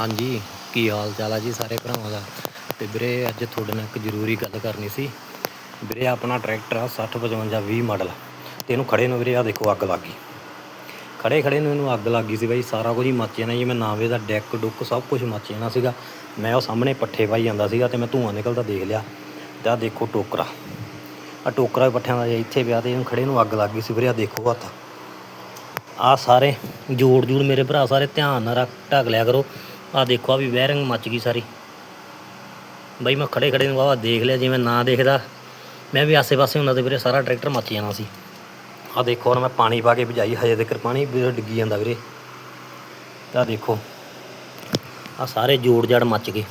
ਹਾਂਜੀ, ਕੀ ਹਾਲ ਚਾਲ ਆ ਜੀ ਸਾਰੇ ਭਰਾਵਾਂ ਦਾ? ਤੇ ਵੀਰੇ, ਅੱਜ ਤੁਹਾਡੇ ਨਾਲ ਇੱਕ ਜ਼ਰੂਰੀ ਗੱਲ ਕਰਨੀ ਸੀ। ਵੀਰੇ, ਆਪਣਾ ਟਰੈਕਟਰ ਆ 60 55 20 ਮਾਡਲ। ਤੇ ਇਹਨੂੰ ਖੜੇ ਨੂੰ ਵੀਰੇ ਆ ਦੇਖੋ ਅੱਗ ਲੱਗ ਗਈ। ਖੜੇ ਖੜੇ ਨੂੰ ਇਹਨੂੰ ਅੱਗ ਲੱਗ ਗਈ ਸੀ ਬਾਈ, ਸਾਰਾ ਕੁਝ ਹੀ ਮੱਚ ਜਾਣਾ ਜੀ। ਮੈਂ ਨਾਵੇ ਦਾ ਡੈਕ, ਡੁੱਕ ਸਭ ਕੁਝ ਮੱਚ ਜਾਣਾ ਸੀਗਾ। ਮੈਂ ਉਹ ਸਾਹਮਣੇ ਪੱਠੇ ਪਾਈ ਜਾਂਦਾ ਸੀਗਾ ਤੇ ਮੈਂ ਧੂਆਂ ਨਿਕਲਦਾ ਦੇਖ ਲਿਆ। ਤੇ ਆ ਦੇਖੋ ਟੋਕਰਾ। ਆ ਟੋਕਰਾ ਵੀ ਪੱਠਿਆਂ ਦਾ ਜਿਹਾ ਇੱਥੇ ਪਿਆ ਤੇ ਇਹਨੂੰ ਖੜੇ ਨੂੰ ਅੱਗ ਲੱਗ ਗਈ ਸੀ ਵੀਰੇ ਆ ਦੇਖੋ ਹੱਥ। ਆ ਸਾਰੇ ਜੋੜ ਜੂੜ ਮੇਰੇ ਭਰਾ, ਸਾਰੇ ਧਿਆਨ ਨਾਲ ਰੱਖ, ਢੱਕ ਲਿਆ ਕਰੋ। ਆ ਦੇਖੋ ਆ ਵੀ ਵਾਇਰਿੰਗ ਮੱਚ ਗਈ ਸਾਰੀ। ਬਈ ਮੈਂ ਖੜੇ ਖੜੇ ਨੂੰ ਵਾਵਾ ਦੇਖ ਲਿਆ, ਜਿਵੇਂ ਨਾ ਦੇਖਦਾ। ਮੈਂ ਵੀ ਆਸੇ-ਪਾਸੇ ਹੁੰਦਾ ਤੇ ਵੀਰੇ ਸਾਰਾ ਟਰੈਕਟਰ ਮੱਚ ਜਾਣਾ ਸੀ। ਆ ਦੇਖੋ, ਹੁਣ ਮੈਂ ਪਾਣੀ ਪਾ ਕੇ ਭਜਾਈ, ਹਜੇ ਤੱਕ ਪਾਣੀ ਡਿੱਗੀ ਜਾਂਦਾ ਵੀਰੇ। ਤਾਂ ਦੇਖੋ ਆ ਸਾਰੇ ਜੋੜ ਜੜ ਮੱਚ ਗਏ।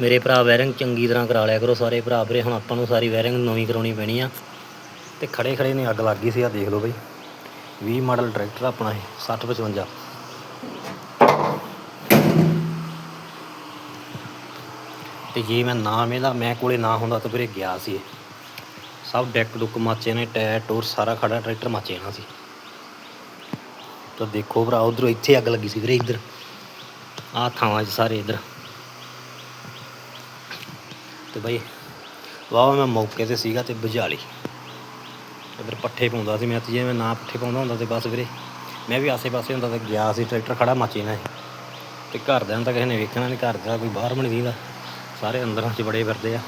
ਮੇਰੇ ਭਰਾ ਵਾਇਰਿੰਗ ਚੰਗੀ ਤਰ੍ਹਾਂ ਕਰਾ ਲਿਆ ਕਰੋ ਸਾਰੇ ਭਰਾ। ਵੀਰੇ ਹੁਣ ਆਪਾਂ ਨੂੰ ਸਾਰੀ ਵਾਇਰਿੰਗ ਨਵੀਂ ਕਰਾਉਣੀ ਪੈਣੀ ਆ। ਤੇ ਖੜੇ ਖੜੇ ਨੇ ਅੱਗ ਲੱਗ ਗਈ ਸੀ ਆ ਦੇਖ ਲਓ ਬਈ। 20 ਮਾਡਲ ਟਰੈਕਟਰ ਆਪਣਾ ਇਹ 60 ਤੇ ਜੇ ਮੈਂ ਨਾਮ ਇਹਦਾ, ਮੈਂ ਕੋਲੇ ਨਾ ਹੁੰਦਾ ਤਾਂ ਵੀਰੇ ਗਿਆ ਸੀ। ਸਭ ਡੈਕ ਡੁੱਕ ਮਾਚੇ ਨੇ, ਟਾਇਰ ਟੂਰ ਸਾਰਾ ਖੜਾ, ਟਰੈਕਟਰ ਮਾਚੇ ਨਾ ਸੀ। ਤਾਂ ਦੇਖੋ ਭਰਾ, ਉਧਰੋਂ ਇੱਥੇ ਅੱਗ ਲੱਗੀ ਸੀ ਵੀਰੇ, ਇੱਧਰ। ਆਹ ਥਾਵਾਂ 'ਚ ਸਾਰੇ ਇੱਧਰ। ਤੇ ਬਈ, ਵਾਹ, ਮੈਂ ਮੌਕੇ ਤੇ ਸੀਗਾ ਤੇ ਬੁਝਾ ਲਈ ਇੱਧਰ ਪੱਠੇ ਪਾਉਂਦਾ ਸੀ ਮੈਂ ਤੇ ਜੇ ਮੈਂ ਨਾ ਪੱਠੇ ਪਾਉਂਦਾ ਹੁੰਦਾ ਤੇ ਬਸ ਵੀਰੇ। ਮੈਂ ਵੀ ਆਸੇ-ਪਾਸੇ ਹੁੰਦਾ ਤਾਂ ਗਿਆ ਸੀ, ਟਰੈਕਟਰ ਖੜਾ ਮੱਚੇ ਨਾ ਇਹ। ਤੇ ਘਰਦਿਆਂ ਨੂੰ ਤਾਂ ਕਿਸੇ ਨੇ ਵੇਖਣਾ ਨਹੀਂ ਘਰ ਦਾ ਕੋਈ ਬਾਹਰ ਵੀ ਨਹੀਂ ਸਾਰੇ ਅੰਦਰਾਂ 'ਚ ਬੜੇ ਫਿਰਦੇ ਆ।